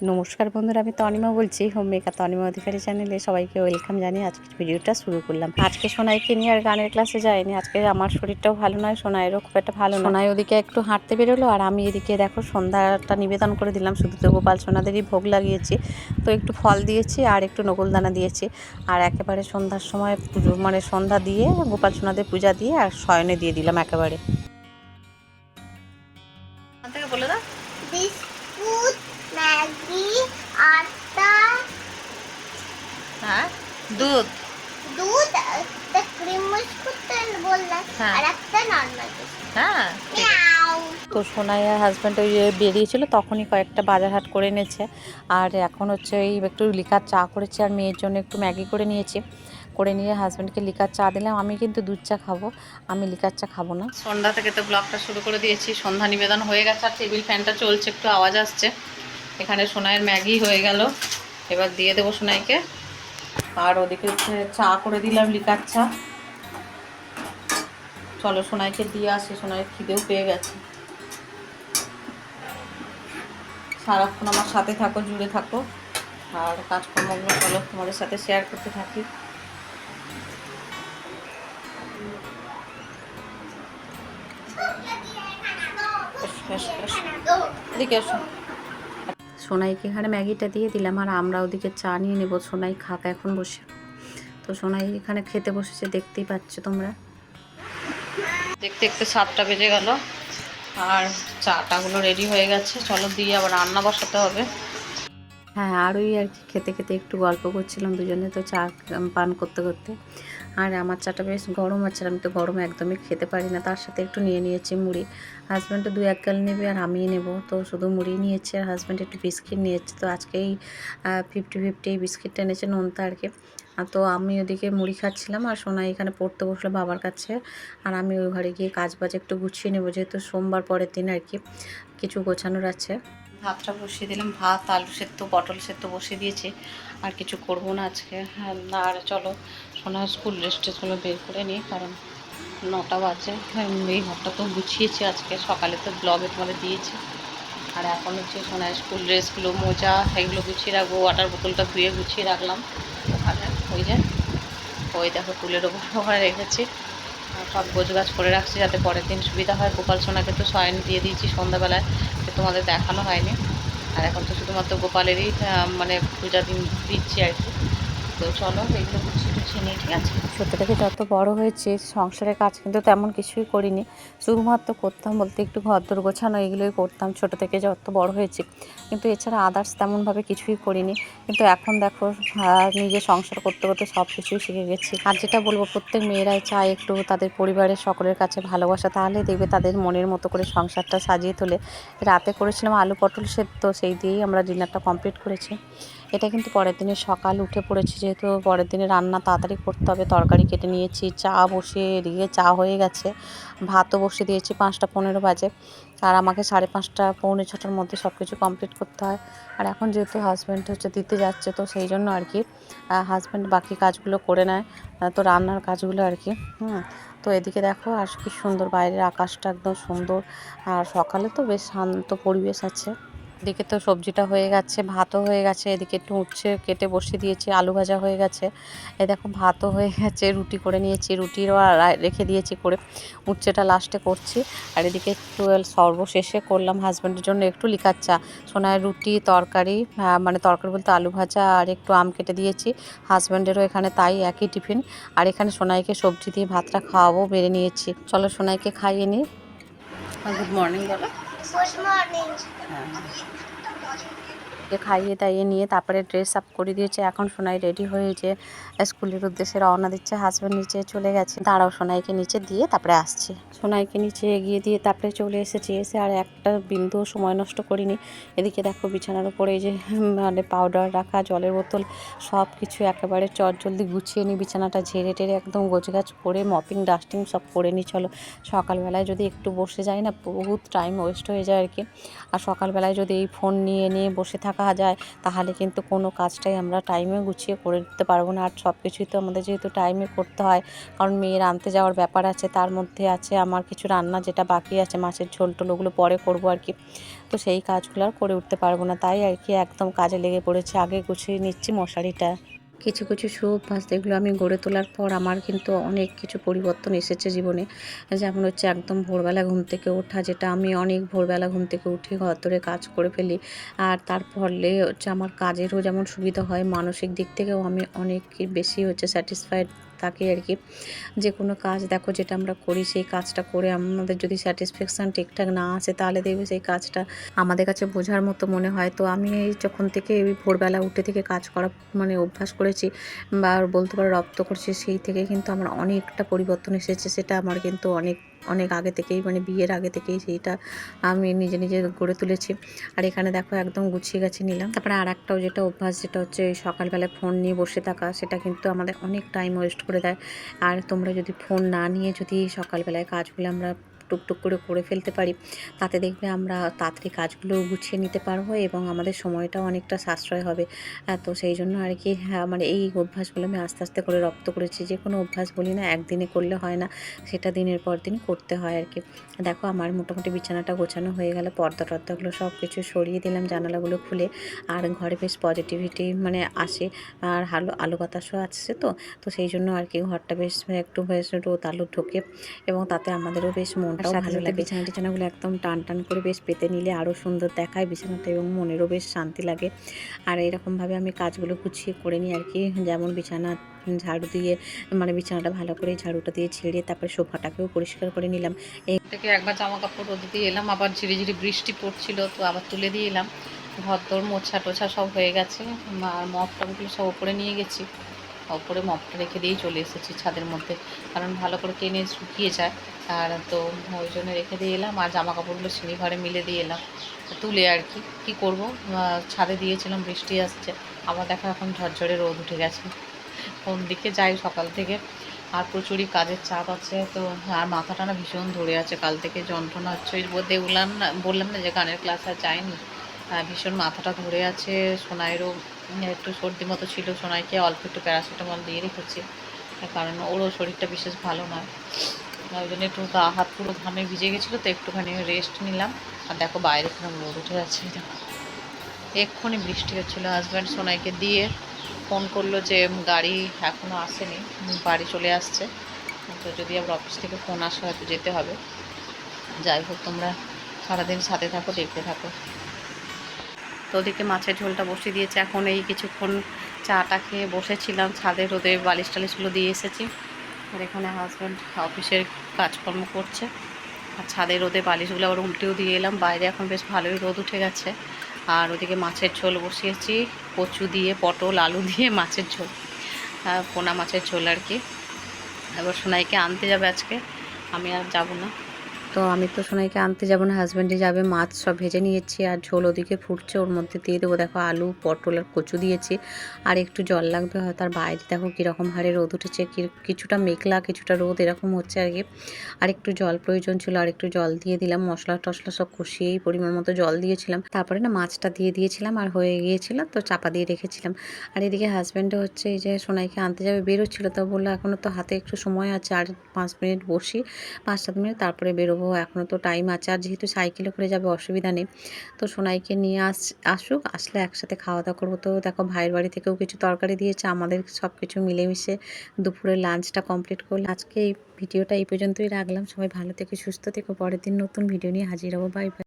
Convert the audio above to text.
নমস্কার বন্ধুরা, আমি তনিমা বলছি। হোম মেকার তনিমা অধিকারী চ্যানেলে সবাইকে ওয়েলকাম জানিয়ে আজকে ভিডিওটা শুরু করলাম। আজকে সোনাইকে নিয়ে আর গানের ক্লাসে যাইনি। আজকে আমার শরীরটাও ভালো নয়, সোনাইয়েরও খুব একটা ভালো সোনাই ওদিকে একটু হাঁটতে বেরোলো আর আমি এদিকে দেখো সন্ধ্যাটা নিবেদন করে দিলাম। শুধু তো গোপাল সোনাদেরই ভোগ লাগিয়েছি। তো একটু ফল দিয়েছি আর একটু নকুলদানা দিয়েছি। আর একেবারে সন্ধ্যার সময় পুজো মানে সন্ধ্যা দিয়ে গোপাল সোনাদের পূজা দিয়ে আর শয়নে দিয়ে দিলাম একেবারে। দুধ। দুধ একটা ক্রিম বিস্কুট বললাম হ্যাঁ। আর একটা নর্মাল হ্যাঁ। তো সোনাই আর হাজব্যান্ড ওই যে বেরিয়েছিল তখনই কয়েকটা বাজার হাট করে এনেছে। আর এখন হচ্ছে ওই একটু লিকার চা করেছি আর মেয়ের জন্য একটু ম্যাগি করে নিয়েছি। করে নিয়ে হাজব্যান্ডকে লিকার চা দিলাম। আমি কিন্তু দুধ চা খাব আমি লিকার চা খাব না। সন্ধ্যা থেকে তো ব্লগটা শুরু করে দিয়েছি সন্ধ্যা নিবেদন হয়ে গেছে আর টেবিল ফ্যানটা চলছে একটু আওয়াজ আসছে। এখানে সোনাইয়ের ম্যাগি হয়ে গেল। এবার দিয়ে দেবো সোনাইকে। আর ওদিকে হচ্ছে চা করে দিলাম লিকার চা। চলো সোনাইকে দিয়ে আসি, সোনাইয়ের খিদেও পেয়ে গেছে। সারাক্ষণ আমার সাথে থাকো, জুড়ে থাকো। আর কাজকর্মগুলো চলো তোমাদের সাথে শেয়ার করতে থাকি। এদিকে এসো। সোনাইকে এখানে ম্যাগিটা দিয়ে দিলাম আর আমরা ওদিকে চা নিয়ে নেব সোনাই খাক এখন বসে। তো সোনাই এখানে খেতে বসেছে দেখতেই পাচ্ছ তোমরা। দেখতে দেখতে সাতটা বেজে গেল আর চাটাগুলো রেডি হয়ে গেছে। চলো দিয়ে আবার রান্না বসাতে হবে। হ্যাঁ আর ওই আর কি খেতে খেতে একটু গল্প করছিলাম দুজনে তো চা পান করতে করতে। আর আমার চাটা বেশ গরম আছে আমি তো গরম একদমই খেতে পারি না। তার সাথে একটু নিয়ে নিয়েছি মুড়ি। হাজব্যান্ডও দু এক গাল নেবে আর আমি নেব। তো শুধু মুড়ি নিয়েছি আর হাজব্যান্ড একটু বিস্কিট নিয়েছে। তো আজকেই ফিফটি ফিফটি এই বিস্কিটটা এনেছে নোনতা আর কি। আর তো আমি ওদিকে মুড়ি খাচ্ছিলাম আর সোনা এখানে পড়তে বসল বাবার কাছে। আর আমি ওই ঘরে গিয়ে কাজ বাজ একটু গুছিয়ে নেব, যেহেতু সোমবার পরের দিন আর কি। কিছু গোছানোর আছে। ভাতটা বসিয়ে দিলাম। ভাত, আলু সেদ্ধ, পটল সেদ্ধ বসিয়ে দিয়েছি। আর কিছু করব না আজকে। আর চলো সোনা স্কুল ড্রেসগুলো বের করে নিই কারণ নটা বাজে। হ্যাঁ, এই ঘরটা তো গুছিয়েছি আজকে সকালে তো ব্লগে তোমাদের দিয়েছি। আর এখন হচ্ছে সোনা স্কুল ড্রেসগুলো মোজা এগুলো গুছিয়ে রাখব ওয়াটার বোতলটা ধুয়ে গুছিয়ে রাখলাম। ওখানে ওই যে ওই দেখো তুলের ওপর ওখানে রেখেছি। আর সব গোছগাছ করে রাখছি যাতে পরের দিন সুবিধা হয়। গোপাল সোনাকে তো শয়ন দিয়ে দিয়েছি সন্ধ্যাবেলায় সে তোমাদের দেখানো হয়নি। আর এখন তো শুধুমাত্র গোপালেরই মানে পূজা দিন দিচ্ছি আর কি। তো চলো, এগুলো গুছিয়ে গুছিয়ে নিই ঠিক আছে। ছোটো থেকে যত বড় হয়েছে, সংসারের কাজ কিন্তু তেমন কিছুই করিনি। শুধুমাত্র করতাম বলতে একটু ঘর দোর গোছানো, এগুলোই করতাম ছোটো থেকে যত বড় হয়েছে। কিন্তু এছাড়া আদার্স তেমনভাবে কিছুই করিনি। কিন্তু এখন দেখো নিজে সংসার করতে করতে সব কিছুই শিখে গেছি। আর যেটা বলব, প্রত্যেক মেয়েরাই চায় একটু তাদের পরিবারের সকলের কাছে ভালোবাসা তাহলে দেখবে তাদের মনের মতো করে সংসারটা সাজিয়ে তোলে। রাতে করেছিলাম আলু পটল সেদ্ধ, সেই দিয়েই আমরা ডিনারটা কমপ্লিট করেছি। এটা কিন্তু পরের দিনে সকাল উঠে পড়েছি, যেহেতু পরের দিনে রান্না তাড়াতাড়ি করতে হবে। তরকারি কেটে নিয়েছি, চা বসিয়ে এদিকে চা হয়ে গেছে। ভাতও বসিয়ে দিয়েছি পাঁচটা পনেরো বাজে। আর আমাকে সাড়ে পাঁচটা, পৌনে ছটার মধ্যে সব কিছু কমপ্লিট করতে হয়। আর এখন যেহেতু হাজব্যান্ড হচ্ছে দিতে যাচ্ছে, তো সেই জন্য আর কি হাজব্যান্ড বাকি কাজগুলো করে নেয় তো রান্নার কাজগুলো আর কি, হুম। তো এদিকে দেখো, আর কি সুন্দর, বাইরের আকাশটা একদম সুন্দর। আর সকালে তো বেশ শান্ত পরিবেশ আছে। এদিকে তো সবজিটা হয়ে গেছে, ভাতও হয়ে গেছে, এদিকে একটু উচ্ছে কেটে বসিয়ে দিয়েছি, আলু ভাজা হয়ে গেছে। এ দেখো, ভাতও হয়ে গেছে, রুটি করে নিয়েছি, রুটিরও রেখে দিয়েছি করে উচ্ছেটা লাস্টে করছি। আর এদিকে একটু সর্বশেষে করলাম হাজব্যান্ডের জন্য একটু লিকার চা। সোনায় রুটি, তরকারি মানে তরকারি বলতে আলু ভাজা আর একটু আম কেটে দিয়েছি। হাজব্যান্ডেরও এখানে তাই একই টিফিন আর এখানে সোনাইকে সবজি দিয়ে ভাতটা খাওয়াবো, বেড়ে নিয়েছি। চলো সোনাইকে খাইয়ে নিই গুড মর্নিং বলো। গুড মর্নিং ওকে খাইয়ে দাইয়ে নিয়ে তারপরে ড্রেস আপ করে দিয়েছে। এখন সোনাই রেডি হয়েছে। স্কুলের উদ্দেশ্যে রওনা দিচ্ছে হাজব্যান্ড নিচে চলে গেছে। দাঁড়াও, সোনাইকে নিচে দিয়ে তারপরে আসছে। সোনাইকে নিচে এগিয়ে দিয়ে তারপরে চলে এসেছি। এসে আর একটা বিন্দু সময় নষ্ট করিনি। এদিকে দেখো বিছানার উপরে এই যে মানে পাউডার রাখা, জলের বোতল সব কিছু একেবারে চট জলদি গুছিয়ে নিই বিছানাটা ঝেড়ে টেরে একদম গোছগাছ করে মপিং ডাস্টিং সব করে নিই চলো, সকালবেলায় যদি একটু বসে যাই না, বহুত টাইম ওয়েস্ট হয়ে যায় আর কি। আর সকালবেলায় যদি এই ফোন নিয়ে নিয়ে বসে থাকা থাকা যায়, তাহলে কিন্তু কোনো কাজটাই আমরা টাইমে গুছিয়ে করে দিতে পারব না। আর সব কিছুই তো আমাদের যেহেতু টাইমে করতে হয়, কারণ মেয়ের আনতে যাওয়ার ব্যাপার আছে, তার মধ্যে আছে আমার কিছু রান্না যেটা বাকি আছে, মাছের ঝোল টোল ওগুলো পরে করব আর কি। তো সেই কাজগুলো আর করে উঠতে পারব না, তাই আর কি একদম কাজে লেগে পড়েছে, আগে গুছিয়ে নিচ্ছি মশারিটা। কিছু কিছু সুভাস যেগুলো আমি গড়ে তোলার পর আমার কিন্তু অনেক কিছু পরিবর্তন এসেছে জীবনে। যেমন হচ্ছে একদম ভোরবেলা ঘুম থেকে ওঠা, যেটা আমি অনেক ভোরবেলা ঘুম থেকে উঠে ঘর ধরে কাজ করে ফেলি। আর তার ফলে হচ্ছে আমার কাজেরও যেমন সুবিধা হয়, মানসিক দিক থেকেও আমি অনেক বেশি হচ্ছে স্যাটিসফাইড থাকি আর কি। যে কোনো কাজ দেখো যেটা আমরা করি, সেই কাজটা করে আমাদের যদি স্যাটিসফ্যাকশান ঠিকঠাক না আসে, তাহলে দেখবে সেই কাজটা আমাদের কাছে বোঝার মতো মনে হয়। তো আমি এই যখন থেকে এই ভোরবেলা উঠে থেকে কাজ করা মানে অভ্যাস করেছি বা বলতে পারো রপ্ত করছি, সেই থেকে কিন্তু আমার অনেকটা পরিবর্তন এসেছে, সেটা আমার কিন্তু অনেক অনেক আগে থেকেই মানে বিয়ের আগে থেকেই সেইটা আমি নিজে নিজে গড়ে তুলেছি। আর এখানে দেখো একদম গুছিয়ে গেছে নিলাম। তারপরে আর একটাও যেটা অভ্যাস, যেটা হচ্ছে সকালবেলায় ফোন নিয়ে বসে থাকা, সেটা কিন্তু আমাদের অনেক টাইম ওয়েস্ট করে দেয়। আর তোমরা যদি ফোন না নিয়ে যদি সকালবেলায় কাজগুলো আমরা টুকটুক করে করে ফেলতে পারি, তাতে দেখবে আমরা তাড়াতাড়ি কাজগুলো গুছিয়ে নিতে পারব এবং আমাদের সময়টাও অনেকটা সাশ্রয় হবে। তো সেই জন্য আর কি হ্যাঁ মানে এই অভ্যাসগুলো আমি আস্তে আস্তে করে রপ্ত করেছি, যে কোনো অভ্যাস বলি না, একদিনে করলে হয় না, সেটা দিনের পর দিন করতে হয় আর কি। দেখো, আমার মোটামুটি বিছানাটা গোছানো হয়ে গেল, পর্দা টর্দাগুলো সব কিছু সরিয়ে দিলাম, জানালাগুলো খুলে, আর ঘরে বেশ পজিটিভিটি মানে আসে, আর আলো আলো বাতাসও আসছে তো তো সেই জন্য আর কি ঘরটা বেশ একটু বেশ রোদ আলো ঢোকে, এবং তাতে আমাদেরও বেশ মনটাও ভালো লাগে। বিছানা টিছানাগুলো একদম টান টান করে বেশ পেতে নিলে আরও সুন্দর দেখায় বিছানাটা এবং মনেরও বেশ শান্তি লাগে। আর এরকমভাবে আমি কাজগুলো গুছিয়ে করে নিই আর কি যেমন বিছানা ঝাড়ু দিয়ে মানে বিছানাটা ভালো করে ঝাড়ুটা দিয়ে ছেড়ে তারপরে সোফাটাকেও পরিষ্কার করে নিলাম। এই থেকে একবার জামা কাপড় রোদে দিয়ে এলাম আবার ঝিরি ঝিরি বৃষ্টি পড়ছিল তো আবার তুলে দিয়ে এলাম। ঘর দোর মোছা টোছা সব হয়ে গেছে আর মপ টপগুলো সব ওপরে নিয়ে গেছি। ওপরে মপটা রেখে দিয়েই চলে এসেছি ছাদের মধ্যে। কারণ ভালো করে টেনে শুকিয়ে যায়। আর তো ওই জন্য রেখে দিয়ে এলাম। আর জামা কাপড়গুলো সিঁড়ি ঘরে মিলে দিয়ে এলাম। তুলে আর কি, কী করব? ছাদে দিয়েছিলাম, বৃষ্টি আসছে। আবার দেখো এখন ঝরঝরে রোদ উঠে গেছে। কোন দিকে যাই সকাল থেকে? আর প্রচুরই কাজের চাপ আছে। তো আর মাথাটা না ভীষণ ধরে আছে। কাল থেকে যন্ত্রণা হচ্ছে। বলতে বললাম না বললাম না যে গানের ক্লাস আর যায়নি। ভীষণ মাথাটা ধরে আছে। সোনাইয়েরও উম, একটু সর্দি মতো ছিল সোনাইকে অল্প একটু প্যারাসিটামল দিয়ে রেখেছি। কারণ ওরও শরীরটা বিশেষ ভালো নয়। ওই জন্য একটু গা হাত পুরো ঘামে ভিজে গেছিল তো একটুখানি রেস্ট নিলাম। আর দেখো বাইরে কিরম রোদ উঠে যাচ্ছে। এক্ষুনি বৃষ্টি হচ্ছিল। হাজব্যান্ড সোনাইকে দিয়ে ফোন করল যে গাড়ি এখনও আসেনি বাড়ি চলে আসছে। তো যদি আবার অফিস থেকে ফোন আসে হয়তো যেতে হবে। যাই হোক তোমরা সারাদিন সাথে থাকো দেখতে থাকো। তো ওদিকে মাছের ঝোলটা বসিয়ে দিয়েছে। এখন এই কিছুক্ষণ চাটা খেয়ে বসেছিলাম, ছাদে রোদে বালিশ টালিশগুলো দিয়ে এসেছি। আর এখানে হাজব্যান্ড অফিসের কাজকর্ম করছে। আর ছাদে রোদে বালিশগুলো আবার উল্টেও দিয়ে এলাম। বাইরে এখন বেশ ভালোই রোদ উঠে গেছে। আর ওদিকে মাছের ঝোল বসিয়েছি, কচু দিয়ে, পটল, আলু দিয়ে মাছের ঝোল। পোনা মাছের ঝোল আর কি। এবার সোনাইকে আনতে যাবে আজকে। আমি আর যাব না। তো আমি তো সোনাইকে আনতে যাব না হাজব্যান্ডে যাবে, মাছ সব ভেজে নিয়েছি আর ঝোল ওদিকে ফুটছে, ওর মধ্যে দিয়ে দেবো দেখো আলু, পটল আর কচু দিয়েছি। আর একটু জল লাগবে হয়তো আর বাইরে, দেখো কীরকম হারে রোদ উঠেছে কিছুটা মেঘলা, কিছুটা রোদ এরকম হচ্ছে আর কি। আর একটু জল প্রয়োজন ছিল, আর একটু জল দিয়ে দিলাম, মশলা টশলা সব কষিয়েই পরিমাণ মতো জল দিয়েছিলাম। তারপরে না মাছটা দিয়ে দিয়েছিলাম আর হয়ে গিয়েছিল তো চাপা দিয়ে রেখেছিলাম। আর এদিকে হাজব্যান্ডও হচ্ছে এই যে সোনাইকে আনতে যাবে, বেরোচ্ছিল তো বলল এখনও তো হাতে একটু সময় আছে, আর পাঁচ মিনিট বসি, পাঁচ সাত মিনিট তারপরে বেরোবো এখনও তো টাইম আছে, আর যেহেতু সাইকেলে করে যাবে, অসুবিধা নেই। তো সোনাইকে নিয়ে আস, আসুক, আসলে একসাথে খাওয়া দাওয়া করব। তো দেখো, ভাইয়ের বাড়ি থেকেও কিছু তরকারি দিয়েছে, আমাদের সব কিছু মিলেমিশে দুপুরের লাঞ্চটা কমপ্লিট করলাম আজকে এই ভিডিওটা এই পর্যন্তই রাখলাম। সবাই ভালো থেকে, সুস্থ থেকে, পরের দিন নতুন ভিডিও নিয়ে হাজির হব। Bye bye